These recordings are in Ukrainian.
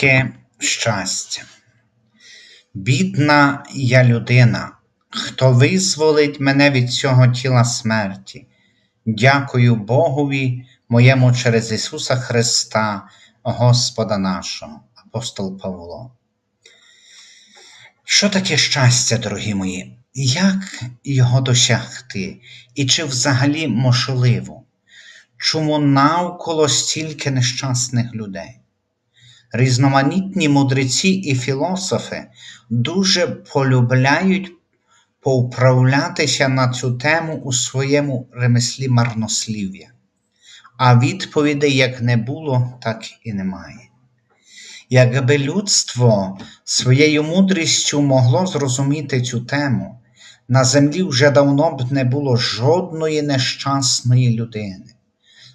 Людське щастя. Бідна я людина, хто визволить мене від цього тіла смерті. Дякую Богові моєму через Ісуса Христа, Господа нашого, апостол Павло. Що таке щастя, дорогі мої? Як його досягти? І чи взагалі можливо? Чому навколо стільки нещасних людей? Різноманітні мудреці і філософи дуже полюбляють повправлятися на цю тему у своєму ремеслі марнослів'я, а відповідей як не було, так і немає. Якби людство своєю мудрістю могло зрозуміти цю тему, на землі вже давно б не було жодної нещасної людини.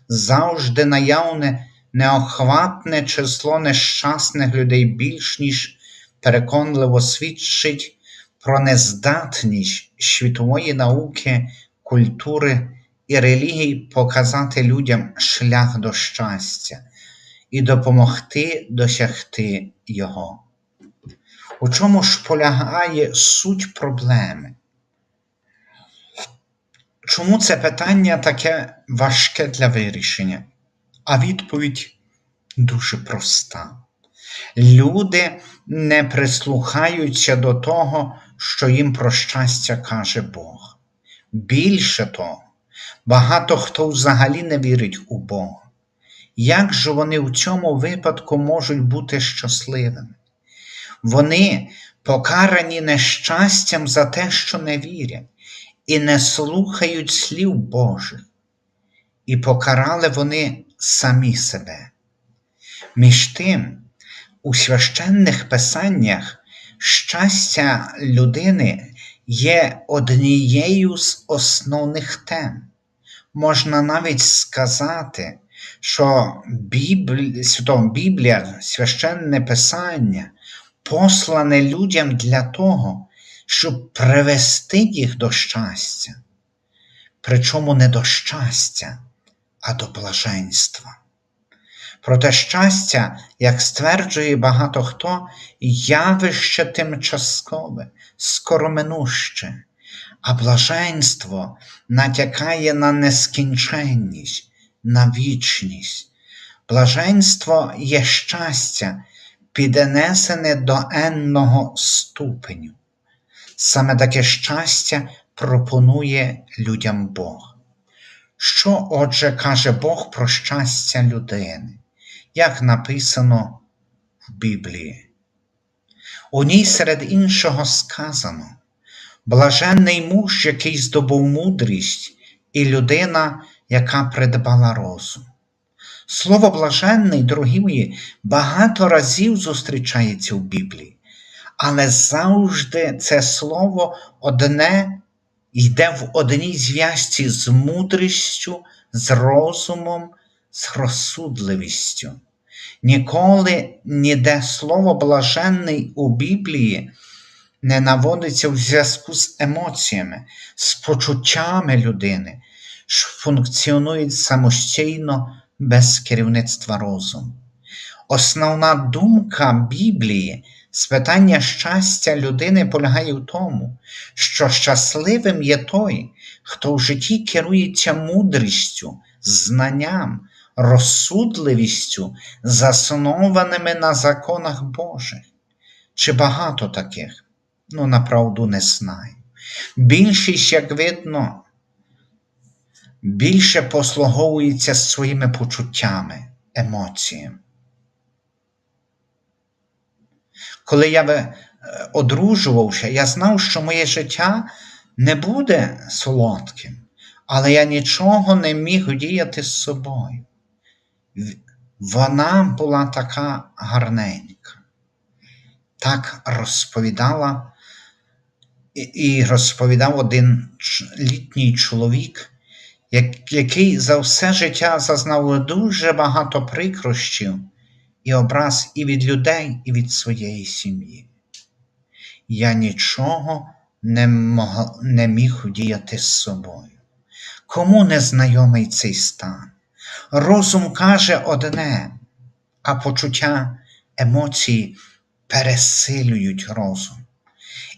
Завжди наявне неохватне число нещасних людей більш ніж переконливо свідчить про нездатність світової науки, культури і релігії показати людям шлях до щастя і допомогти досягти його. У чому ж полягає суть проблеми? Чому це питання таке важке для вирішення? А відповідь дуже проста. Люди не прислухаються до того, що їм про щастя каже Бог. Більше того, багато хто взагалі не вірить у Бога. Як же вони в цьому випадку можуть бути щасливими? Вони покарані нещастям за те, що не вірять, і не слухають слів Божих, і покарали вони самі себе. Між тим, у священних писаннях щастя людини є однією з основних тем. Можна навіть сказати, що Біблія, Біблія, священне Писання послане людям для того, щоб привести їх до щастя, причому не до щастя, а до блаженства. Проте щастя, як стверджує багато хто, явище тимчаскове, скороминуще, а блаженство натякає на нескінченність, на вічність. Блаженство є щастя, піднесене до енного ступеню. Саме таке щастя пропонує людям Бог. Що, отже, каже Бог про щастя людини, як написано в Біблії? У ній серед іншого сказано: блаженний муж, який здобув мудрість, і людина, яка придбала розум. Слово блаженний, дорогі мої, багато разів зустрічається в Біблії, але завжди це слово одне йде в одній зв'язці з мудрістю, з розумом, з розсудливістю. Ніколи ніде слово блаженний у Біблії не наводиться в зв'язку з емоціями, з почуттями людини, що функціонують самостійно без керівництва розуму. Основна думка Біблії з питання щастя людини полягає в тому, що щасливим є той, хто в житті керується мудрістю, знанням, розсудливістю, заснованими на законах Божих. Чи багато таких? Ну, направду не знаю. Більшість, як видно, більше послуговується своїми почуттями, емоціями. Коли я е, одружувався, я знав, що моє життя не буде солодким, але я нічого не міг діяти з собою. Вона була така гарненька, так розповідала і розповідав один літній чоловік, який за все життя зазнав дуже багато прикрощів і образ і від людей, і від своєї сім'ї. Я нічого не, мог, не міг діяти з собою. Кому не знайомий цей стан? Розум каже одне, а почуття емоції пересилюють розум.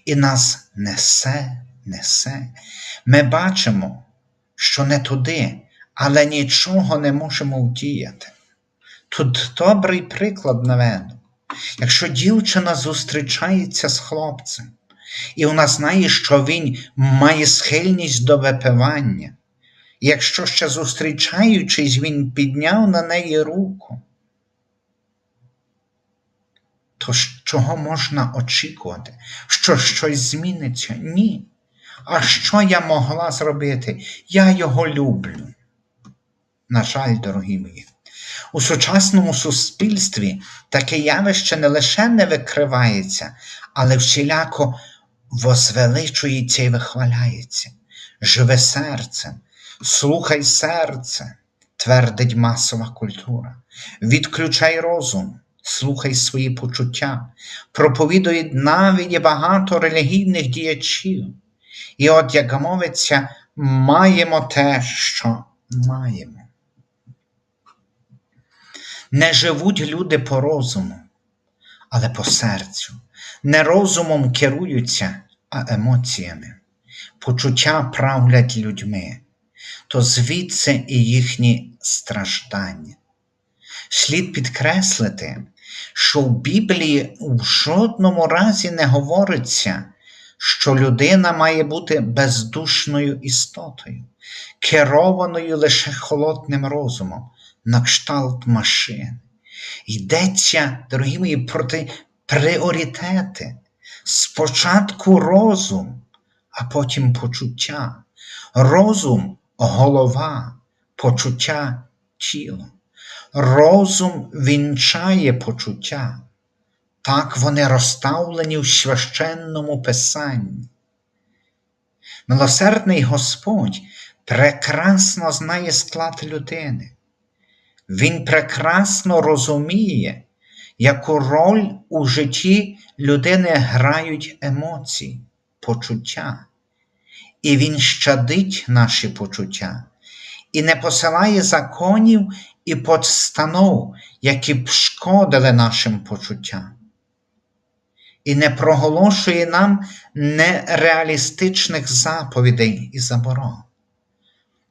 І нас несе, несе. Ми бачимо, що не туди, але нічого не можемо вдіяти. Тут добрий приклад наведу. Якщо дівчина зустрічається з хлопцем, і вона знає, що він має схильність до випивання, якщо ще зустрічаючись, він підняв на неї руку, то чого можна очікувати? Що щось зміниться? Ні. А що я могла зробити? Я його люблю. На жаль, дорогі мої, у сучасному суспільстві таке явище не лише не викривається, але всіляко возвеличується і вихваляється. Живе серцем, слухай серце, твердить масова культура. Відключай розум, слухай свої почуття, проповідують навіть багато релігійних діячів. І от, як мовиться, маємо те, що маємо. Не живуть люди по розуму, але по серцю. Не розумом керуються, а емоціями. Почуття правлять людьми, то звідси і їхні страждання. Слід підкреслити, що в Біблії в жодному разі не говориться, що людина має бути бездушною істотою, керованою лише холодним розумом, на кшталт машин. Йдеться, дорогі мої, проти пріоритети. Спочатку розум, а потім почуття. Розум голова, почуття тіло. Розум вінчає почуття. Так вони розставлені в священному писанні. Милосердний Господь прекрасно знає склад людини. Він прекрасно розуміє, яку роль у житті людини грають емоції, почуття. І Він щадить наші почуття і не посилає законів і постанов, які б шкодили нашим почуттям. І не проголошує нам нереалістичних заповідей і заборон.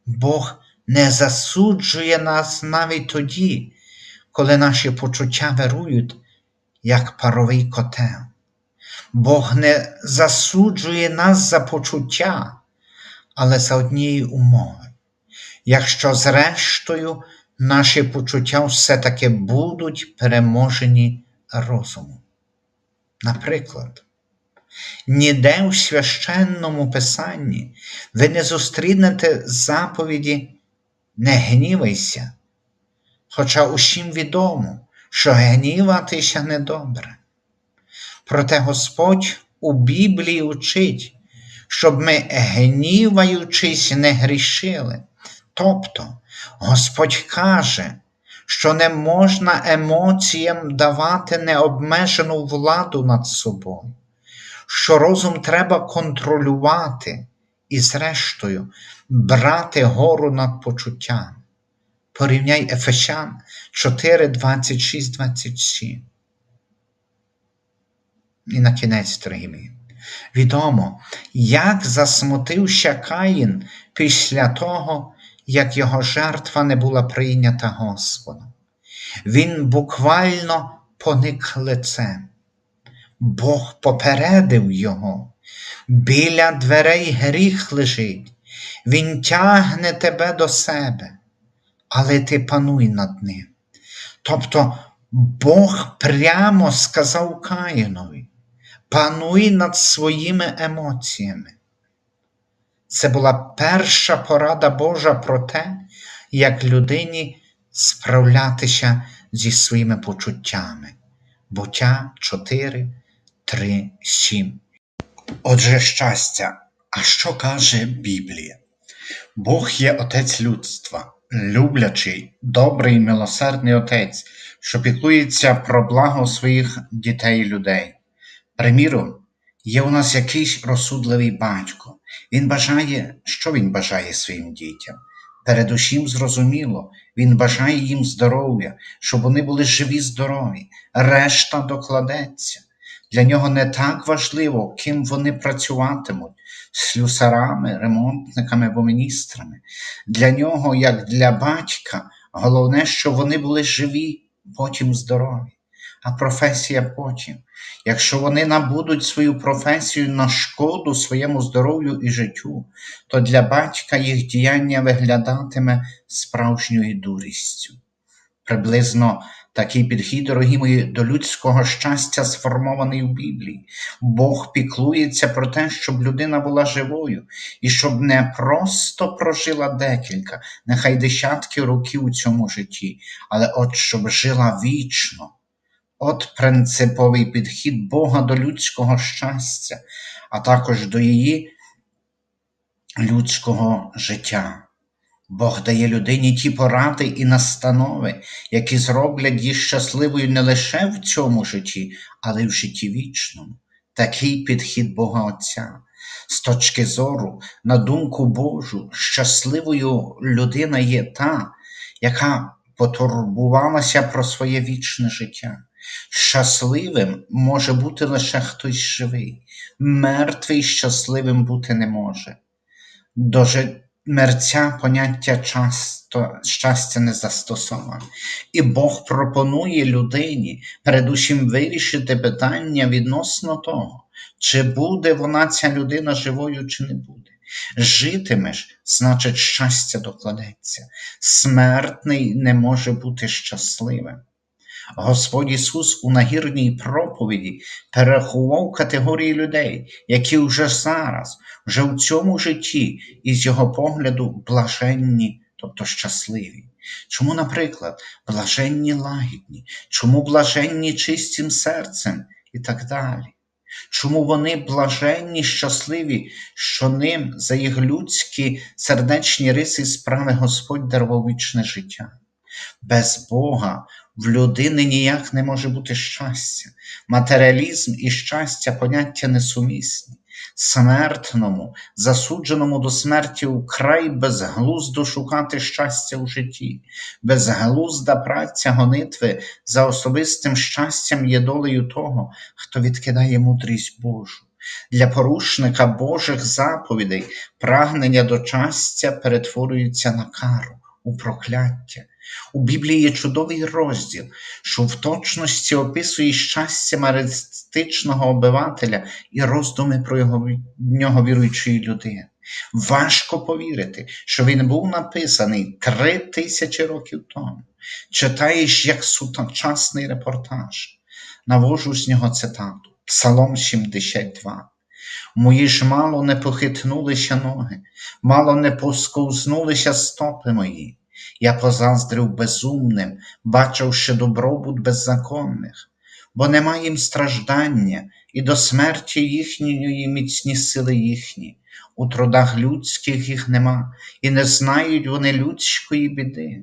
Бог не засуджує нас навіть тоді, коли наші почуття вирують, як паровий котел. Бог не засуджує нас за почуття, але за однієї умови. Якщо зрештою наші почуття все-таки будуть переможені розумом. Наприклад, ніде в священному писанні ви не зустрінете заповіді не гнівайся, хоча усім відомо, що гніватися недобре. Проте Господь у Біблії учить, щоб ми, гніваючись, не грішили. Тобто Господь каже, що не можна емоціям давати необмежену владу над собою, що розум треба контролювати і, зрештою, брати гору над почуттям. Порівняй Ефесян 4, 26, 27. І на кінець, дорогі мої. Відомо, як засмутився Каїн після того, як його жертва не була прийнята Господом. Він буквально поник лицем. Бог попередив його. Біля дверей гріх лежить, Він тягне тебе до себе, але ти пануй над ним. Тобто Бог прямо сказав Каїнові, пануй над своїми емоціями. Це була перша порада Божа про те, як людині справлятися зі своїми почуттями. Буття 4, 3, 7. Отже, щастя, а що каже Біблія? Бог є Отець людства, люблячий, добрий, милосердний Отець, що піклується про благо своїх дітей і людей. Приміром, є у нас якийсь розсудливий батько. Він бажає, що він бажає своїм дітям? Передусім зрозуміло, він бажає їм здоров'я, щоб вони були живі, здорові, решта докладеться. Для нього не так важливо, ким вони працюватимуть слюсарами, ремонтниками або міністрами. Для нього, як для батька, головне, щоб вони були живі, потім здорові, а професія потім. Якщо вони набудуть свою професію на шкоду своєму здоров'ю і життю, то для батька їх діяння виглядатиме справжньою дурістю. Приблизно такий підхід, дорогі мої, до людського щастя сформований у Біблії. Бог піклується про те, щоб людина була живою і щоб не просто прожила декілька, нехай десятки років у цьому житті, але от щоб жила вічно. От принциповий підхід Бога до людського щастя, а також до її людського життя. Бог дає людині ті поради і настанови, які зроблять її щасливою не лише в цьому житті, але й в житті вічному. Такий підхід Бога Отця. З точки зору, на думку Божу, щасливою людина є та, яка потурбувалася про своє вічне життя. Щасливим може бути лише хтось живий, мертвий щасливим бути не може. До мерця поняття часто щастя не застосоване. І Бог пропонує людині передусім вирішити питання відносно того, чи буде вона ця людина живою, чи не буде. Житимеш, значить, щастя докладеться. Смертний не може бути щасливим. Господь Ісус у нагірній проповіді перерахував категорії людей, які вже зараз, вже в цьому житті, із його погляду, блаженні, тобто щасливі. Чому, наприклад, блаженні лагідні, чому блаженні чистим серцем і так далі? Чому вони блаженні, щасливі, що ним за їх людські сердечні риси справи Господь дарував вічне життя? Без Бога в людини ніяк не може бути щастя. Матеріалізм і щастя поняття несумісні. Смертному, засудженому до смерті вкрай безглуздо шукати щастя у житті, безглузда праця гонитви за особистим щастям є долею того, хто відкидає мудрість Божу. Для порушника Божих заповідей прагнення до щастя перетворюється на кару, у прокляття. У Біблії є чудовий розділ, що в точності описує щастя маристичного обивателя і роздуми про його нього віруючої людини. Важко повірити, що він був написаний три тисячі років тому. Читаєш як сучасний репортаж. Навожу з нього цитату: Псалом 72. Мої ж мало не похитнулися ноги, мало не посковзнулися стопи мої. Я позаздрив безумним, бачивши добробут беззаконних, бо нема їм страждання, і до смерті їхньої міцні сили їхні. У трудах людських їх нема, і не знають вони людської біди.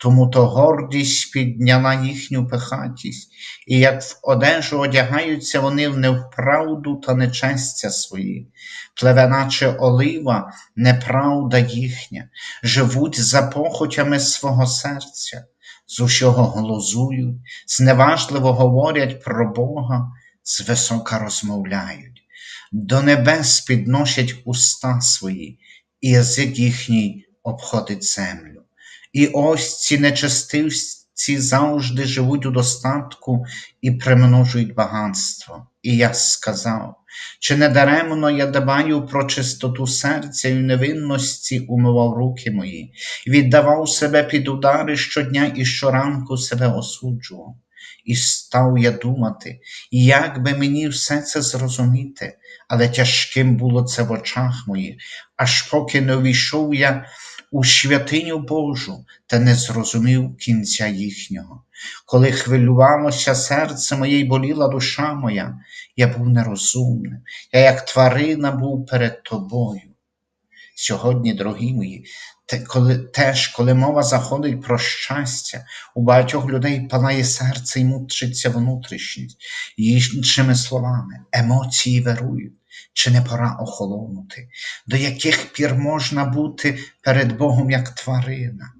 Тому то гордість підняла їхню пихатість, і як в одежу одягаються вони в невправду та нечестя свої, плеве наче олива, неправда їхня, живуть за похотями свого серця, з усього глузують, зневажливо говорять про Бога, звисока розмовляють, до небес підносять уста свої, і язик їхній обходить землю. І ось ці нечестивці завжди живуть у достатку і примножують багатство. І я сказав, чи не даремно я дбаю про чистоту серця і невинності умивав руки мої, віддавав себе під удари щодня і щоранку себе осуджував. І став я думати, як би мені все це зрозуміти, але тяжким було це в очах моїх, аж поки не увійшов я у святиню Божу та не зрозумів кінця їхнього. Коли хвилювалося серце моє й боліла душа моя, я був нерозумним, я як тварина був перед тобою. Сьогодні, дорогі мої, те, коли, теж, коли мова заходить про щастя, у багатьох людей палає серце і мучиться внутрішність, іншими словами, емоції вирують. Чи не пора охолонути? До яких пір можна бути перед Богом як тварина?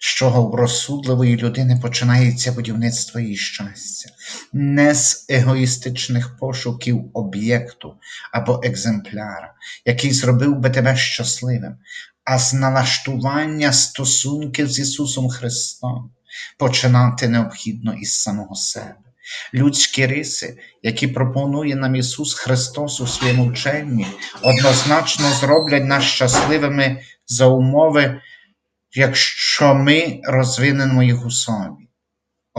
З чого у розсудливої людини починається будівництво її щастя, не з егоїстичних пошуків об'єкту або екземпляра, який зробив би тебе щасливим, а з налаштування стосунків з Ісусом Христом. Починати необхідно із самого себе. Людські риси, які пропонує нам Ісус Христос у своєму вченні, однозначно зроблять нас щасливими за умови, якщо ми розвинемо їх у собі.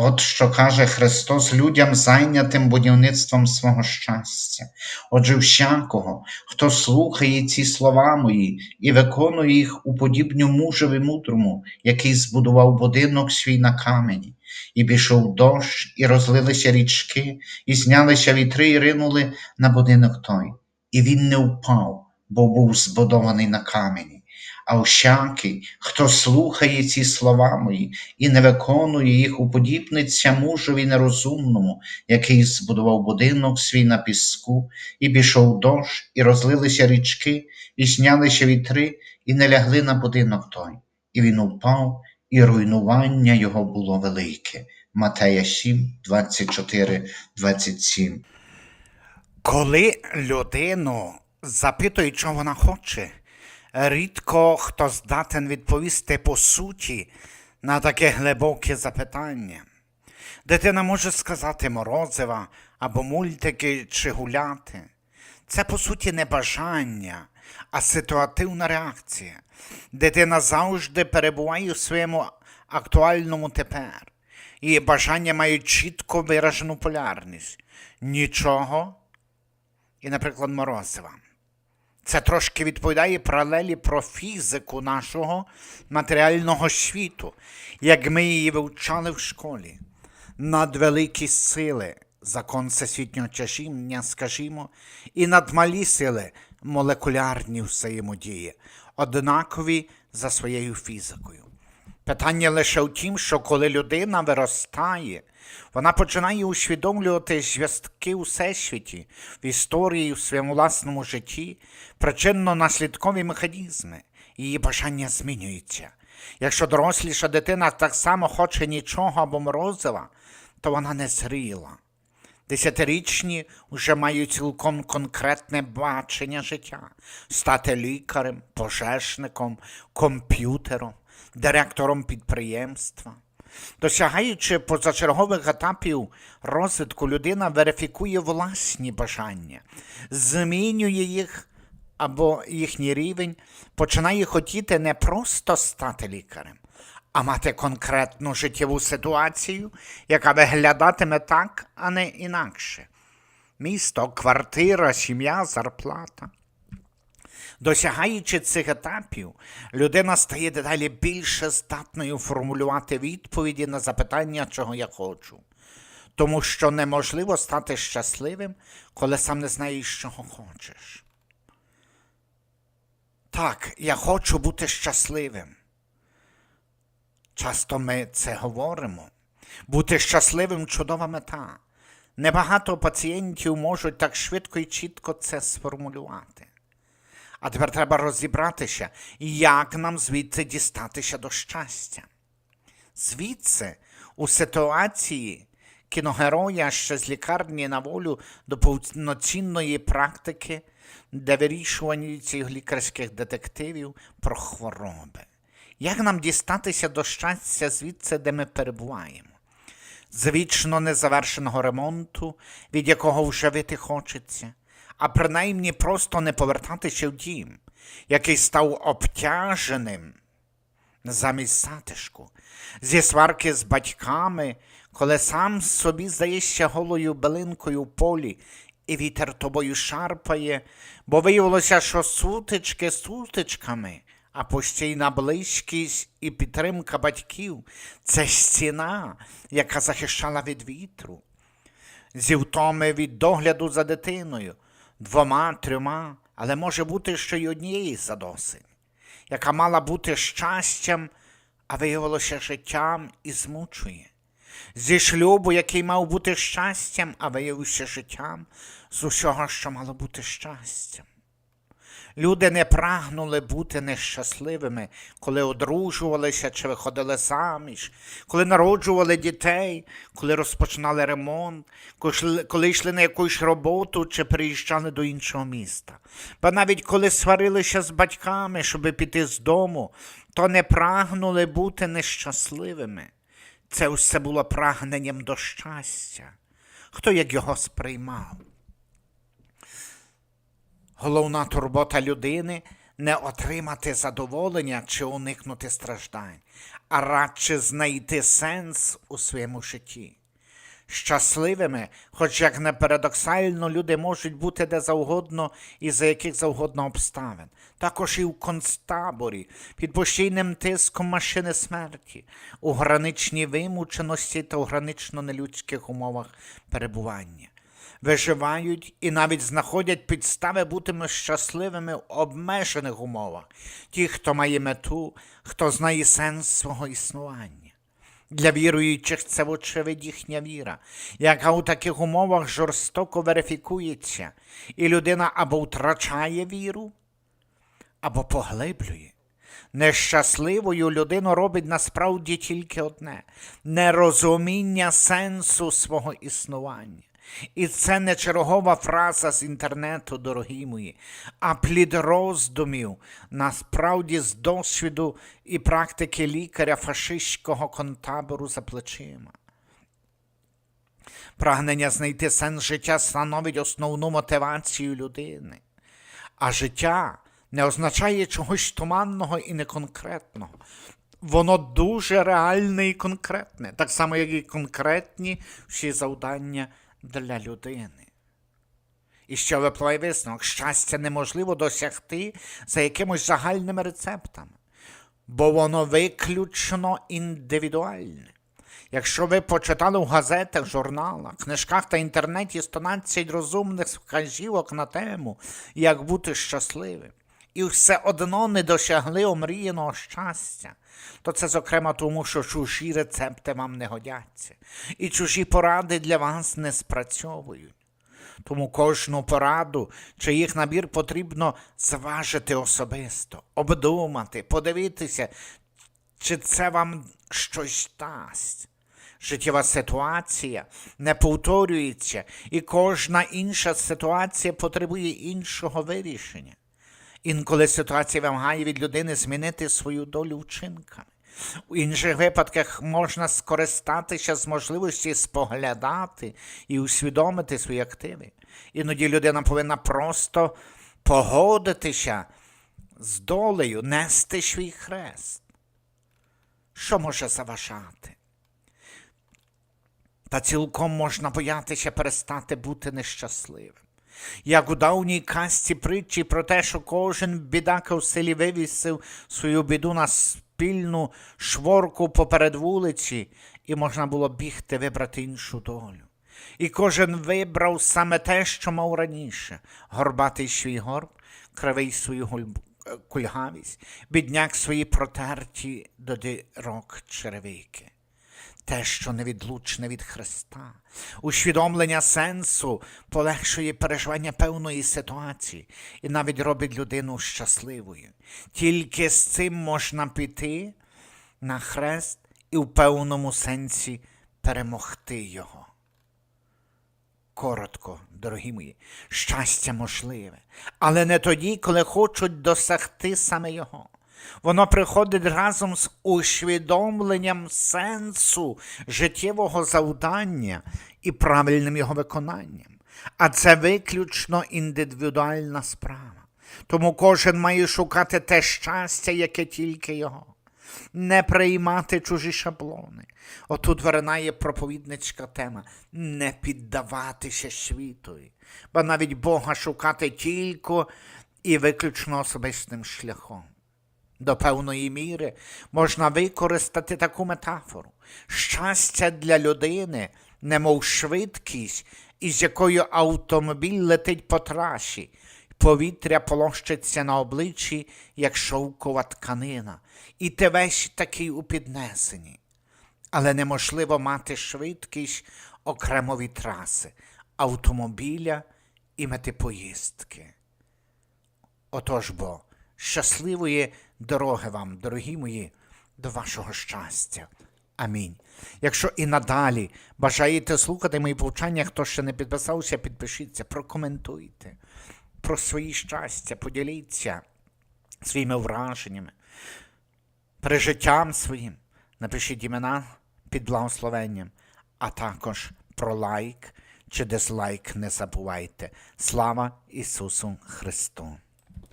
От що каже Христос людям, зайнятим будівництвом свого щастя. Отже, всякого, хто слухає ці слова мої і виконує їх у подібню мужеві мудрому, який збудував будинок свій на камені, і пішов дощ, і розлилися річки, і знялися вітри, і ринули на будинок той. І він не впав, бо був збудований на камені. А всякий, хто слухає ці слова мої і не виконує їх, уподібниться мужові нерозумному, який збудував будинок свій на піску, і пішов дощ, і розлилися річки, і знялися вітри, і не лягли на будинок той. І він упав, і руйнування його було велике. Матея 7, 24, 27. Коли людину запитують, що вона хоче, рідко хто здатен відповісти по суті на таке глибоке запитання. Дитина може сказати морозива або мультики чи гуляти. Це по суті не бажання, а ситуативна реакція. Дитина завжди перебуває у своєму актуальному тепер. Її бажання мають чітко виражену полярність. Нічого і, наприклад, морозива. Це трошки відповідає паралелі про фізику нашого матеріального світу, як ми її вивчали в школі. Надвеликі сили, закон всесвітнього тяжіння, скажімо, і надмалі сили молекулярні взаємодії, однакові за своєю фізикою. Питання лише в тім, що коли людина виростає, вона починає усвідомлювати зв'язки у всесвіті, в історії, в своєму власному житті, причинно-наслідкові механізми, її бажання змінюються. Якщо доросліша дитина так само хоче нічого або морозива, то вона не зріла. Десятирічні вже мають цілком конкретне бачення життя стати лікарем, пожежником, комп'ютером, директором підприємства. Досягаючи позачергових етапів розвитку, людина верифікує власні бажання, змінює їх або їхній рівень, починає хотіти не просто стати лікарем, а мати конкретну життєву ситуацію, яка виглядатиме так, а не інакше. Місто, квартира, сім'я, зарплата. Досягаючи цих етапів, людина стає дедалі більше здатною формулювати відповіді на запитання, чого я хочу. Тому що неможливо стати щасливим, коли сам не знаєш, чого хочеш. Так, я хочу бути щасливим. Часто ми це говоримо. Бути щасливим чудова мета. Небагато пацієнтів можуть так швидко і чітко це сформулювати. А тепер треба розібратися, як нам звідси дістатися до щастя. Звідси, у ситуації кіногероя ще з лікарні на волю до повноцінної практики, де вирішування цих лікарських детективів про хвороби. Як нам дістатися до щастя звідси, де ми перебуваємо? З вічно незавершеного ремонту, від якого вже вити хочеться, а принаймні просто не повертатися в дім, який став обтяженим замість затишку, зі сварки з батьками, коли сам собі здаєшся голою билинкою в полі, і вітер тобою шарпає, бо виявилося, що сутички сутичками, а постійна близькість і підтримка батьків це стіна, яка захищала від вітру зі втоми від догляду за дитиною, двома, трьома, але може бути ще й однієї задосить, яка мала бути щастям, а виявилося життям і змучує. Зі шлюбу, який мав бути щастям, а виявився життям, з усього, що мало бути щастям. Люди не прагнули бути нещасливими, коли одружувалися чи виходили заміж, коли народжували дітей, коли розпочинали ремонт, коли йшли- на якусь роботу чи приїжджали до іншого міста. Бо навіть коли сварилися з батьками, щоб піти з дому, то не прагнули бути нещасливими. Це все було прагненням до щастя. Хто як його сприймав? Головна турбота людини не отримати задоволення чи уникнути страждань, а радше знайти сенс у своєму житті. Щасливими, хоч як не парадоксально, люди можуть бути де завгодно і за яких завгодно обставин, також і в концтаборі, під постійним тиском машини смерті, у граничній вимученості та у гранично нелюдських умовах перебування виживають і навіть знаходять підстави бути щасливими в обмежених умовах. Ті, хто має мету, хто знає сенс свого існування. Для віруючих це, вочевидь, їхня віра, яка у таких умовах жорстоко верифікується, і людина або втрачає віру, або поглиблює. Нещасливою людину робить насправді тільки одне нерозуміння сенсу свого існування. І це не чергова фраза з інтернету, дорогі мої, а плід роздумів, насправді з досвіду і практики лікаря фашистського контабору за плечима. Прагнення знайти сенс життя становить основну мотивацію людини. А життя не означає чогось туманного і неконкретного. Воно дуже реальне і конкретне, так само, як і конкретні всі завдання для людини. І що випливає висновок, щастя неможливо досягти за якимось загальними рецептами, бо воно виключно індивідуальне. Якщо ви почитали в газетах, журналах, книжках та інтернеті 112 розумних вказівок на тему, як бути щасливим, і все одно не досягли омріяного щастя, то це зокрема тому, що чужі рецепти вам не годяться, і чужі поради для вас не спрацьовують. Тому кожну пораду чи їх набір потрібно зважити особисто, обдумати, подивитися, чи це вам щось дасть. Життєва ситуація не повторюється, і кожна інша ситуація потребує іншого вирішення. Інколи ситуація вимагає від людини змінити свою долю вчинками. У інших випадках можна скористатися з можливості споглядати і усвідомити свої активи. Іноді людина повинна просто погодитися з долею, нести свій хрест. Що може заважати? Та цілком можна боятися перестати бути нещасливим. Як у давній касті притчі про те, що кожен бідака в селі вивісив свою біду на спільну шворку поперед вулиці, і можна було бігти вибрати іншу долю. І кожен вибрав саме те, що мав раніше горбатий свій горб, кривий свою кульгавість, бідняк свої протерті до дирок черевики те, що невідлучне від Христа. Усвідомлення сенсу полегшує переживання певної ситуації і навіть робить людину щасливою. Тільки з цим можна піти на хрест і в певному сенсі перемогти його. Коротко, дорогі мої, щастя можливе, але не тоді, коли хочуть досягти саме його. Воно приходить разом з усвідомленням сенсу життєвого завдання і правильним його виконанням. А це виключно індивідуальна справа. Тому кожен має шукати те щастя, яке тільки його. Не приймати чужі шаблони. Отут виринає проповідницька тема не піддаватися світові, бо навіть Бога шукати тільки і виключно особистим шляхом. До певної міри можна використати таку метафору. Щастя для людини, немов швидкість, із якою автомобіль летить по трасі, повітря полощиться на обличчі, як шовкова тканина, і ти весь такий у піднесенні. Але неможливо мати швидкість окремо від траси, автомобіля і мети поїздки. Отож бо, щасливої дороги вам, дорогі мої, до вашого щастя. Амінь. Якщо і надалі бажаєте слухати мої повчання, хто ще не підписався, підпишіться, прокоментуйте про свої щастя, поділіться своїми враженнями, пережиттям своїм. Напишіть імена під благословенням, а також про лайк чи дизлайк не забувайте. Слава Ісусу Христу!